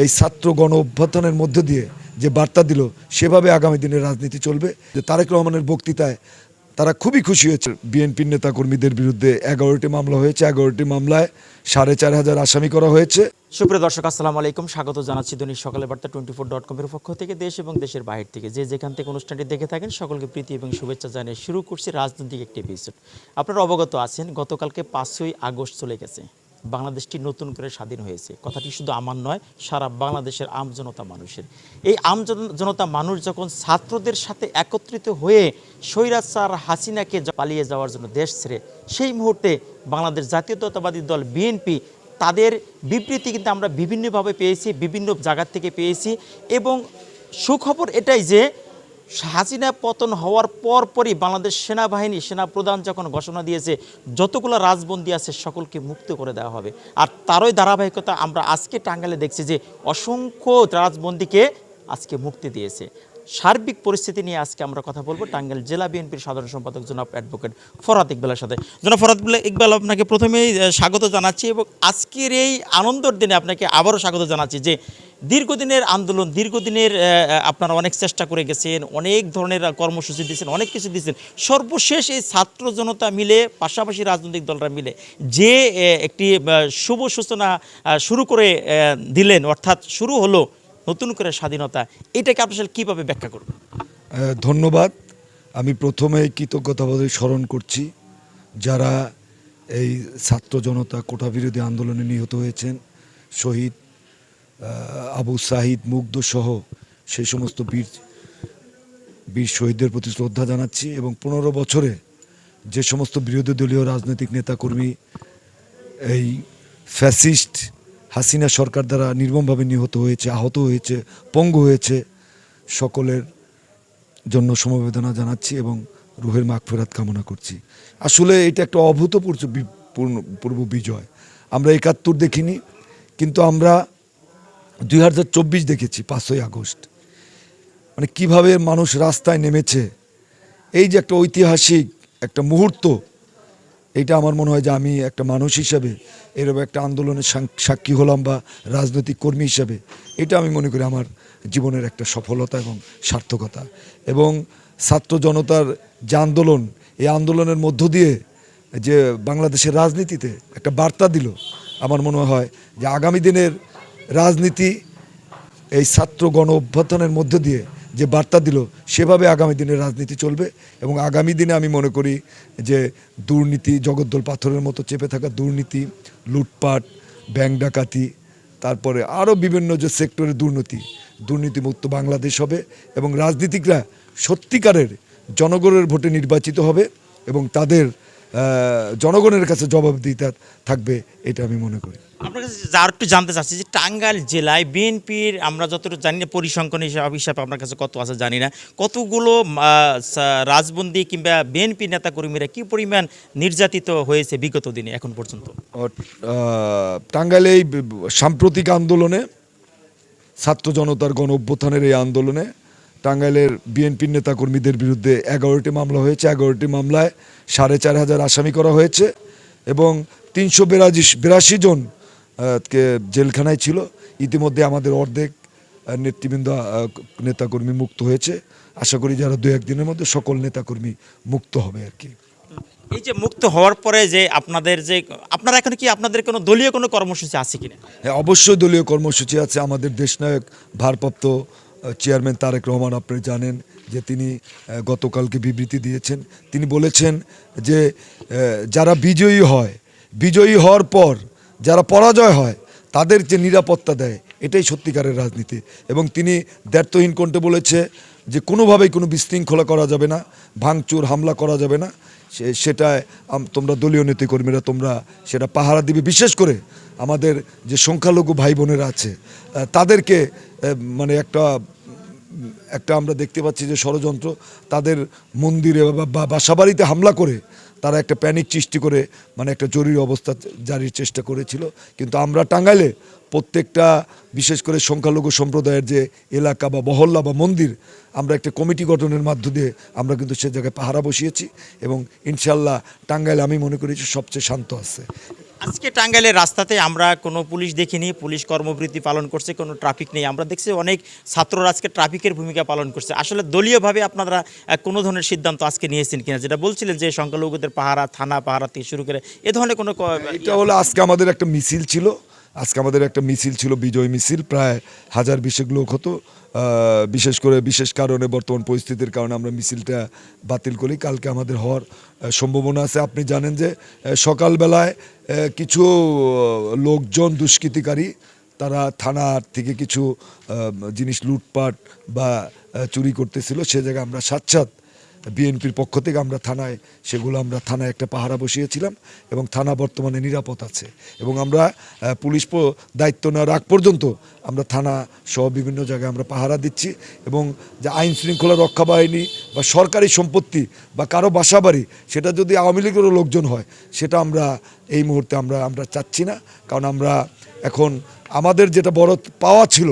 এই ছাত্র গণ অভ্যর্থনের মধ্য দিয়ে যে বার্তা দিল, সেভাবে আগামী দিনের রাজনীতি চলবে। যে তারেক রহমানের বক্তৃতায় তারা খুবই খুশি হয়েছে। বিএনপির নেতাকর্মীদের বিরুদ্ধে এগারোটি মামলা হয়েছে। এগারোটি মামলায় সাড়ে চার হাজার আসামি করা হয়েছে। সুপ্রিয় দর্শক, আসসালামু আলাইকুম। স্বাগত জানাচ্ছি দৈনিক সকালে বার্তা টোয়েন্টি ফোর ডট কমের পক্ষ থেকে। দেশ এবং দেশের বাইরে থেকে যে যেখান থেকে অনুষ্ঠানটি দেখে থাকেন, সকলকে প্রীতি এবং শুভেচ্ছা জানিয়ে শুরু করছি রাজনৈতিক একটি এপিসোড আপনারা অবগত আছেন, গতকালকে পাঁচই আগস্ট চলে গেছে। বাংলাদেশটি নতুন করে স্বাধীন হয়েছে। কথাটি শুধু আমার নয়, সারা বাংলাদেশের আমজনতা মানুষের। এই আমজন- জনতা মানুষ যখন ছাত্রদের সাথে একত্রিত হয়ে স্যার হাসিনাকে পালিয়ে যাওয়ার জন্য দেশ ছেড়ে, সেই মুহূর্তে বাংলাদেশ জাতীয়তাবাদী দল বিএনপি তাদের বিবৃতি কিন্তু আমরা বিভিন্নভাবে পেয়েছি, বিভিন্ন জায়গা থেকে পেয়েছি এবং সুখবর এটাই যে হাসিনা পতন হওয়ার পর পরই বাংলাদেশ সেনাবাহিনী, সেনাপ্রধান যখন ঘোষণা দিয়েছে, যতগুলো রাজবন্দি আছে সকলকে মুক্ত করে দেওয়া হবে। আর তারই ধারাবাহিকতা আমরা আজকে টাঙ্গালে দেখছি যে অসংখ্য রাজবন্দিকে আজকে মুক্তি দিয়েছে। সার্বিক পরিস্থিতি নিয়ে আজকে আমরা কথা বলব টাঙ্গাইল জেলা বিএনপির সাধারণ সম্পাদক জনাব অ্যাডভোকেট ফরাদ ইকবালের সাথে। জনাব ফরাদ ইকবাল আপনাকে প্রথমেই স্বাগত জানাচ্ছি এবং আজকের এই আনন্দের দিনে আপনাকে আবারও স্বাগত জানাচ্ছি যে দীর্ঘদিনের আন্দোলন, দীর্ঘদিনের আপনারা অনেক চেষ্টা করে গেছেন, অনেক ধরনের কর্মসূচি দিয়েছেন, অনেক কিছু দিয়েছেন। সর্বশেষ এই ছাত্র জনতা মিলে, পাশাপাশি রাজনৈতিক দলরা মিলে যে একটি শুভ সূচনা শুরু করে দিলেন, অর্থাৎ শুরু হলো নতুন করে স্বাধীনতা, এটাকে আপনি আসলে কীভাবে ব্যাখ্যা করবেন? ধন্যবাদ। আমি প্রথমে কৃতজ্ঞতাবোধে স্মরণ করছি যারা এই ছাত্র জনতা কোটা বিরোধী আন্দোলনে নিহত হয়েছেন, শহীদ আবু সাহিদ মুগ্ধ সহ সেই সমস্ত বীর বীর শহীদদের প্রতি শ্রদ্ধা জানাচ্ছি এবং পনেরো বছরে যে সমস্ত বিরোধী দলীয় রাজনৈতিক নেতাকর্মী এই ফ্যাসিস্ট হাসিনা সরকার দ্বারা নির্মমভাবে নিহত হয়েছে, আহত হয়েছে, পঙ্গু হয়েছে। সকলের জন্য সমবেদনা জানাচ্ছি এবং রুহের মাগফেরাত কামনা করছি। আসলে এটা একটা অভূতপূর্ব বি- পূর্ণ- পূর্ব বিজয়। আমরা একাত্তর দেখিনি, কিন্তু আমরা দুই হাজার চব্বিশ দেখেছি, পাঁচই আগস্ট। মানে কীভাবে মানুষ রাস্তায় নেমেছে, এই যে একটা ঐতিহাসিক একটা মুহূর্ত এইটা আমার মনে হয় যে আমি একটা মানুষ হিসাবে, এরকম একটা আন্দোলনের সাক্ষী হলাম বা রাজনৈতিক কর্মী হিসাবে, এটা আমি মনে করি আমার জীবনের একটা সফলতা এবং সার্থকতা। এবং ছাত্র জনতার যে আন্দোলন, এই আন্দোলনের মধ্য দিয়ে যে বাংলাদেশের রাজনীতিতে একটা বার্তা দিল, আমার মনে হয় যে আগামী দিনের রাজনীতি এই ছাত্র গণ অভ্যর্থনের মধ্য দিয়ে যে বার্তা দিল, সেভাবে আগামী দিনে রাজনীতি চলবে এবং আগামী দিনে আমি মনে করি যে দুর্নীতি, জগদ্দল পাথরের মতো চেপে থাকা দুর্নীতি, লুটপাট ব্যাংক ডাকাতি, তারপরে আরও বিভিন্ন যে সেক্টরে দুর্নীতি, দুর্নীতিমুক্ত বাংলাদেশ হবে এবং রাজনীতিকরা সত্যিকারের জনগণের ভোটে নির্বাচিত হবে এবং তাদের জনগণের কাছে জবাবদিহিতা থাকবে এটা আমি মনে করি। আপনার কাছে আর একটু জানতে চাচ্ছি যে টাঙ্গাইল জেলায় বিএনপির আমরা যতটুকু জানি না পরিসংখ্যান হিসাবে হিসাবে আপনার কাছে কত আছে জানি না। কতগুলো রাজবন্দি কিংবা বিএনপি নেতাকর্মীরা কি পরিমাণ নির্যাতিত হয়েছে বিগত দিনে এখন পর্যন্ত? টাঙ্গাইলে এই সাম্প্রতিক আন্দোলনে ছাত্র জনতার গণ অভ্যুত্থানের এই আন্দোলনে টাঙ্গাইলের বিএনপির নেতাকর্মীদের বিরুদ্ধে এগারোটি মামলা হয়েছে। এগারোটি মামলায় সাড়ে চার হাজার আসামি করা হয়েছে এবং তিনশো বিরাশি বিরাশি জন কে জেলখানায় ছিল। ইতিমধ্যে আমাদের অর্ধেক নেতৃবৃন্দ নেতাকর্মী মুক্ত হয়েছে। আশা করি যারা দু একদিনের মধ্যে সকল নেতাকর্মী মুক্ত হবে আর কি। এই যে মুক্ত হওয়ার পরে যে আপনাদের যে আপনারা এখন কি আপনাদের কোনো দলীয় কোনো কর্মসূচি আছে কিনা? হ্যাঁ অবশ্যই দলীয় কর্মসূচি আছে। আমাদের দেশনায়ক ভারপ্রাপ্ত চেয়ারম্যান তারেক রহমান, আপনি জানেন যে তিনি গতকালকে বিবৃতি দিয়েছেন। তিনি বলেছেন যে যারা বিজয়ী হয়, বিজয়ী হওয়ার পর যারা পরাজয় হয়, তাদের যে নিরাপত্তা দেয়, এটাই সত্যিকারের রাজনীতি। এবং তিনি দ্ব্যর্থহীন কণ্ঠে বলেছে যে, কোনোভাবেই কোনো বিশৃঙ্খলা করা যাবে না, ভাঙচুর, হামলা করা যাবে না। সে- সেটায় তোমরা দলীয় নেতাকর্মীরা, তোমরা সেটা পাহারা দিবে। বিশেষ করে আমাদের যে সংখ্যালঘু ভাই বোনেরা আছে তাদেরকে মানে একটা একটা আমরা দেখতে পাচ্ছি যে ষড়যন্ত্র, তাদের মন্দিরে বা- বাসাবাড়িতে হামলা করে তারা একটা প্যানিক সৃষ্টি করে মানে একটা জরুরি অবস্থা জারির চেষ্টা করেছিল। কিন্তু আমরা টাঙ্গাইলে প্রত্যেকটা, বিশেষ করে সংখ্যালঘু সম্প্রদায়ের যে এলাকা বা মহল্লা বা মন্দির, আমরা একটা কমিটি গঠনের মাধ্য দিয়ে আমরা কিন্তু সে জায়গায় পাহারা বসিয়েছি এবং ইনশাল্লাহ টাঙ্গাইলে আমি মনে করি যে সবচেয়ে শান্ত আছে। আজকে টাঙ্গাইলের রাস্তাতে আমরা কোনো পুলিশ দেখিনি, পুলিশ কর্মবৃত্তি পালন করছে, কোনো ট্রাফিক নেই। আমরা দেখছি অনেক ছাত্ররা আজকে ট্রাফিকের ভূমিকা পালন করছে। আসলে দলীয়ভাবে আপনারা কোনো ধরনের সিদ্ধান্ত আজকে নিয়েছেন কিনা? যেটা বলছিলেন যে সংখ্যালঘুদের পাহারা, থানা পাহারা থেকে শুরু করে এ ধরনের কোনো এটা হলো আজকে আমাদের একটা মিছিল ছিল। আজকে আমাদের একটা মিছিল ছিল, বিজয় মিছিল, প্রায় হাজার বিশেক লোক হতো। বিশেষ করে বিশেষ কারণে বর্তমান পরিস্থিতির কারণে আমরা মিছিলটা বাতিল করি। কালকে আমাদের হওয়ার সম্ভাবনা আছে। আপনি জানেন যে সকালবেলায় কিছু লোকজন দুষ্কৃতিকারী, তারা থানার থেকে কিছু জিনিস লুটপাট বা চুরি করতেছিল। সে জায়গায় আমরা সাক্ষাৎ বিএনপির পক্ষ থেকে আমরা থানায়, সেগুলো আমরা থানায় একটা পাহারা বসিয়েছিলাম এবং থানা বর্তমানে নিরাপদ আছে। এবং আমরা পুলিশ দায়িত্ব নেওয়ার আগ পর্যন্ত আমরা থানা সহ বিভিন্ন জায়গায় আমরা পাহারা দিচ্ছি এবং যে আইন শৃঙ্খলা রক্ষা বাহিনী বা সরকারি সম্পত্তি বা কারও বাসা বাড়ি সেটা যদি আওয়ামী লীগেরও লোকজন হয়, সেটা আমরা এই মুহূর্তে আমরা আমরা চাচ্ছি না। কারণ আমরা এখন আমাদের যেটা বড় পাওয়া ছিল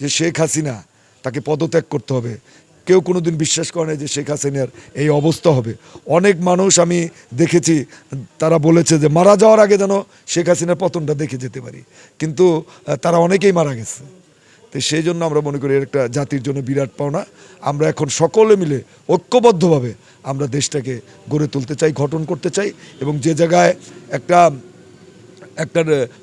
যে শেখ হাসিনা, তাকে পদত্যাগ করতে হবে। কেউ কোনো দিন বিশ্বাস করে না যে শেখ হাসিনার এই অবস্থা হবে। অনেক মানুষ আমি দেখেছি, তারা বলেছে যে মারা যাওয়ার আগে যেন শেখ হাসিনার পতনটা দেখে যেতে পারি। কিন্তু তারা অনেকেই মারা গেছে। তো সেই জন্য আমরা মনে করি একটা জাতির জন্য বিরাট পাওনা। আমরা এখন সকলে মিলে ঐক্যবদ্ধভাবে আমরা দেশটাকে গড়ে তুলতে চাই, গঠন করতে চাই এবং যে জায়গায় একটা একটা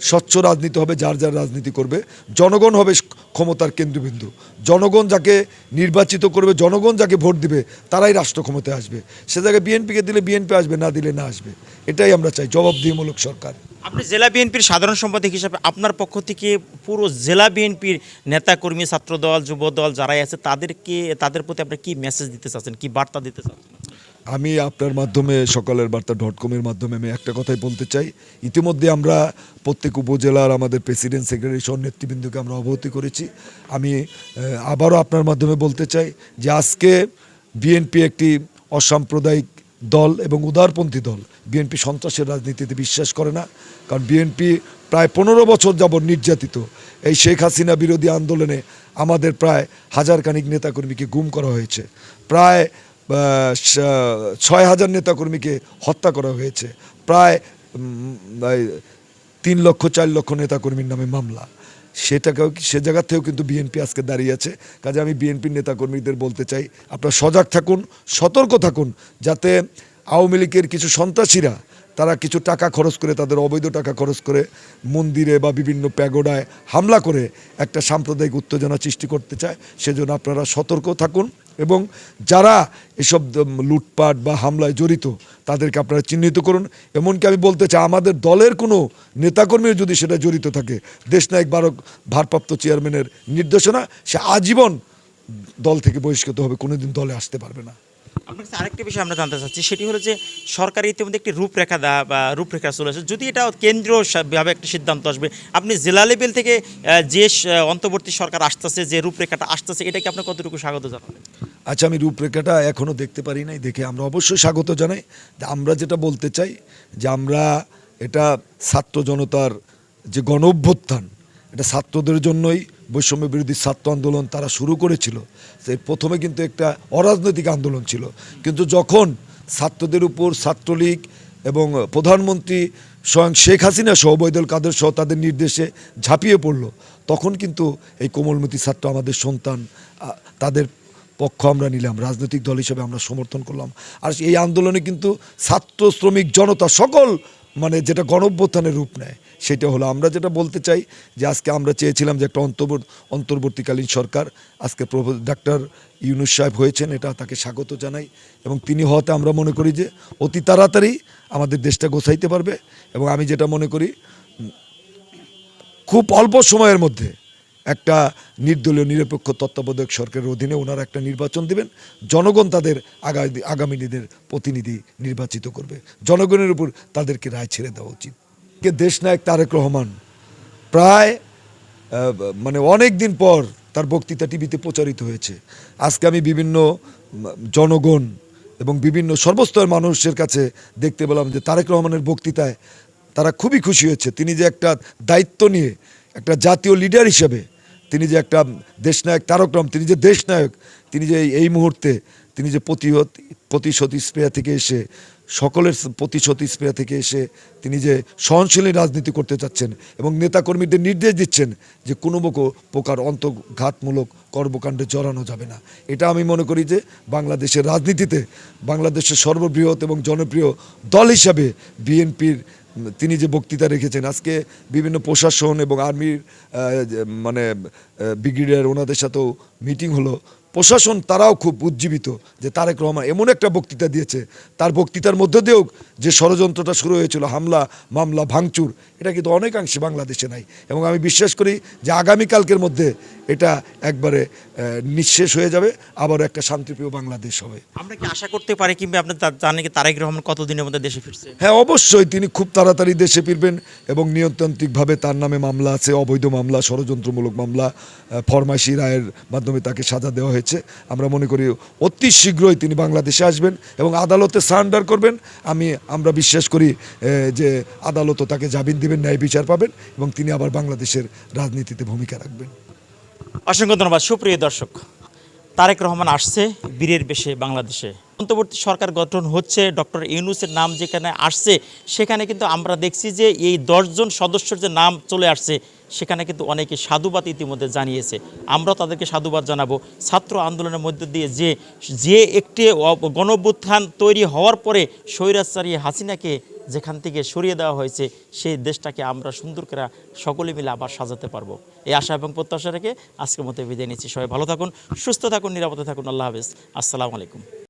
স্বচ্ছ রাজনীতি হবে, যার যার রাজনীতি করবে। জনগণ হবে ক্ষমতার কেন্দ্রবিন্দু। জনগণ যাকে নির্বাচিত করবে, জনগণ যাকে ভোট দিবে, তারাই রাষ্ট্র ক্ষমতায় আসবে। সে জায়গায় বিএনপিকে দিলে বিএনপি আসবে, না দিলে না আসবে। এটাই আমরা চাই, জবাবদিহিমূলক সরকার। আপনি জেলা বিএনপির সাধারণ সম্পাদক হিসাবে আপনার পক্ষ থেকে পুরো জেলা বিএনপির নেতাকর্মী, ছাত্রদল, যুবদল যারাই আছে, তাদেরকে, তাদের প্রতি আপনি কি মেসেজ দিতে চাচ্ছেন, কি বার্তা দিতে চাচ্ছেন? আমি আপনার মাধ্যমে, সকালের বার্তা ডট কমের মাধ্যমে আমি একটা কথাই বলতে চাই। ইতিমধ্যে আমরা প্রত্যেক উপজেলার আমাদের প্রেসিডেন্ট সেক্রেটারি সহ নেতৃবৃন্দকে আমরা অবগতি করেছি। আমি আবারও আপনার মাধ্যমে বলতে চাই যে আজকে বিএনপি একটি অসাম্প্রদায়িক দল এবং উদারপন্থী দল। বিএনপি সন্ত্রাসের রাজনীতিতে বিশ্বাস করে না। কারণ বিএনপি প্রায় পনেরো বছর যাবৎ নির্যাতিত। এই শেখ হাসিনা বিরোধী আন্দোলনে আমাদের প্রায় হাজার খানিক নেতাকর্মীকে গুম করা হয়েছে। প্রায় ছয় হাজার নেতাকর্মীকে হত্যা করা হয়েছে। প্রায় তিন লক্ষ, চার লক্ষ নেতাকর্মীর নামে মামলা। সেটাকেও, সে জায়গা থেকেও কিন্তু বিএনপি আজকে দাঁড়িয়ে আছে। কাজে আমি বিএনপির নেতাকর্মীদের বলতে চাই, আপনারা সজাগ থাকুন, সতর্ক থাকুন, যাতে আওয়ামী লীগের কিছু সন্ত্রাসীরা, তারা কিছু টাকা খরচ করে, তাদের অবৈধ টাকা খরচ করে, মন্দিরে বা বিভিন্ন প্যাগোডায় হামলা করে একটা সাম্প্রদায়িক উত্তেজনা সৃষ্টি করতে চায়। সেজন্য আপনারা সতর্ক থাকুন। এবং যারা এসব লুটপাট বা হামলায় জড়িত, তাদেরকে আপনারা চিহ্নিত করুন। এমনকি আমি বলতে চাই, আমাদের দলের কোনো নেতাকর্মীও যদি সেটা জড়িত থাকে, দেশনায়ক বারক, ভারপ্রাপ্ত চেয়ারম্যানের নির্দেশনা, সে আজীবন দল থেকে বহিষ্কৃত হবে, কোনোদিন দলে আসতে পারবে না। আপনার আরেকটা বিষয় আমরা জানতে চাচ্ছি, সেটি হলো যে সরকার ইতিমধ্যে একটি রূপরেখা দেওয়া বা রূপরেখা চলে আসে যদি এটা কেন্দ্রীয় ভাবে একটা সিদ্ধান্ত আসবে, আপনি জেলা লেভেল থেকে যে অন্তর্বর্তী সরকার আসতেছে, যে রূপরেখাটা আসতেছে, এটাকে আপনি কতটুকু স্বাগত জানাবেন? আচ্ছা আমি রূপরেখাটা এখনও দেখতে পারি নাই, দেখে আমরা অবশ্যই স্বাগত জানাই। আমরা যেটা বলতে চাই, যে আমরা এটা ছাত্র জনতার যে গণ অভ্যুত্থান এটা ছাত্রদের জন্যই বৈষম্য বিরোধী ছাত্র আন্দোলন তারা শুরু করেছিল। প্রথমে কিন্তু একটা অরাজনৈতিক আন্দোলন ছিল। কিন্তু যখন ছাত্রদের উপর ছাত্রলীগ এবং প্রধানমন্ত্রী স্বয়ং শেখ হাসিনা সহ বৈদুল কাদের সহ তাদের নির্দেশে ঝাঁপিয়ে পড়ল, তখন কিন্তু এই কোমলমতি ছাত্র আমাদের সন্তান তাদের পক্ষ আমরা নিলাম, রাজনৈতিক দল হিসেবে আমরা সমর্থন করলাম। আর এই আন্দোলনে কিন্তু ছাত্র শ্রমিক জনতা সকল মানে যেটা গণঅভ্যুত্থানের রূপ নেয়, সেটা হলো আমরা যেটা বলতে চাই যে আজকে আমরা চেয়েছিলাম যে একটা অন্তর্ব অন্তর্বর্তীকালীন সরকার, আজকে ডাক্তার ইউনুস সাহেব হয়েছেন, এটা তাকে স্বাগত জানাই এবং তিনি হওয়াতে আমরা মনে করি যে অতি তাড়াতাড়ি আমাদের দেশটা গোছাইতে পারবে এবং আমি যেটা মনে করি, খুব অল্প সময়ের মধ্যে একটা নির্দলীয় নিরপেক্ষ তত্ত্বাবধায়ক সরকারের অধীনে ওনারা একটা নির্বাচন দেবেন। জনগণ তাদের আগামী দিনের প্রতিনিধি নির্বাচিত করবে। জনগণের উপর তাদেরকে রায় ছেড়ে দেওয়া উচিত। কে দেশ দেশনায়ক তারেক রহমান প্রায় মানে অনেক দিন পর তার বক্তৃতা টিভিতে প্রচারিত হয়েছে। আজকে আমি বিভিন্ন জনগণ এবং বিভিন্ন সর্বস্তরের মানুষের কাছে দেখতে পেলাম যে তারেক রহমানের বক্তৃতায় তারা খুবই খুশি হয়েছে। তিনি যে একটা দায়িত্ব নিয়ে, একটা জাতীয় লিডার হিসেবে তিনি যে একটা দেশনায়ক তারক রহমান তিনি যে দেশনায়ক, তিনি যে এই- মুহূর্তে তিনি যে প্রতিহত, প্রতিশোধ স্প্রেয়া থেকে এসে, সকলের প্রতিশোধ স্প্রে থেকে এসে তিনি যে সহনশীল রাজনীতি করতে চাচ্ছেন এবং নেতাকর্মীদের নির্দেশ দিচ্ছেন যে কোনো বকো প্রকার অন্তর্ঘাতমূলক কর্মকাণ্ডে জড়ানো যাবে না। এটা আমি মনে করি যে বাংলাদেশের রাজনীতিতে বাংলাদেশের সর্ববৃহৎ এবং জনপ্রিয় দল হিসাবে বিএনপির তিনি যে বক্তৃতা রেখেছেন, আজকে বিভিন্ন প্রশাসন এবং আর্মির মানে ব্রিগেডিয়ার ওনাদের সাথেও মিটিং হলো। প্রশাসন তারাও খুব উজ্জীবিত যে তারেক রহমান এমন একটা বক্তৃতা দিয়েছে। তার বক্তৃতার মধ্য দিয়েও যে ষড়যন্ত্রটা শুরু হয়েছিল, হামলা, মামলা, ভাঙচুর, এটা কিন্তু অনেকাংশে বাংলাদেশে নাই। এবং আমি বিশ্বাস করি যে আগামীকালকের মধ্যে এটা একবারে নিঃশেষ হয়ে যাবে আবারও একটা শান্তিপ্রিয় বাংলাদেশ হবে। আমরা কি আশা করতে পারি কিংবা আপনি তা- জানেন কি তারেক রহমান কতদিনের মধ্যে দেশে ফিরছে? হ্যাঁ অবশ্যই তিনি খুব তাড়াতাড়ি দেশে ফিরবেন এবং নিয়ন্ত্রান্ত্রিকভাবে তার নামে মামলা আছে অবৈধ মামলা ষড়যন্ত্রমূলক মামলা ফরমাইশি রায়ের মাধ্যমে তাকে সাজা দেওয়া হয়েছে। আমরা মনে করি অতি শীঘ্রই তিনি বাংলাদেশে আসবেন এবং আদালতে সারেন্ডার করবেন। আমি আমরা বিশ্বাস করি যে আদালতও তাকে জামিন দিবেন ন্যায় বিচার পাবেন এবং তিনি আবার বাংলাদেশের রাজনীতিতে ভূমিকা রাখবেন। অসংখ্য ধন্যবাদ। সুপ্রিয় দর্শক, তারেক রহমান আসছে বীরের বেশে বাংলাদেশে। অন্তর্বর্তী সরকার গঠন হচ্ছে ডক্টর ইউনুসের নাম যেখানে আসছে, সেখানে কিন্তু আমরা দেখছি যে এই দশজন সদস্যর যে নাম চলে আসছে, সেখানে কিন্তু অনেকে সাধুবাদ ইতিমধ্যে জানিয়েছে। আমরা তাদেরকে সাধুবাদ জানাব। ছাত্র আন্দোলনের মধ্য দিয়ে যে যে একটি গণঅভ্যুত্থান তৈরি হওয়ার পরে স্বৈরাচারী হাসিনাকে যেখান থেকে সরিয়ে দেওয়া হয়েছে, সেই দেশটাকে আমরা সুন্দর করে সকলে মিলে আবার সাজাতে পারব। এই আশা এবং প্রত্যাশা রেখে আজকের মতো বিদায় নিচ্ছি। সবাই ভালো থাকুন, সুস্থ থাকুন, নিরাপদে থাকুন। আল্লাহ হাফেজ। আসসালামু আলাইকুম।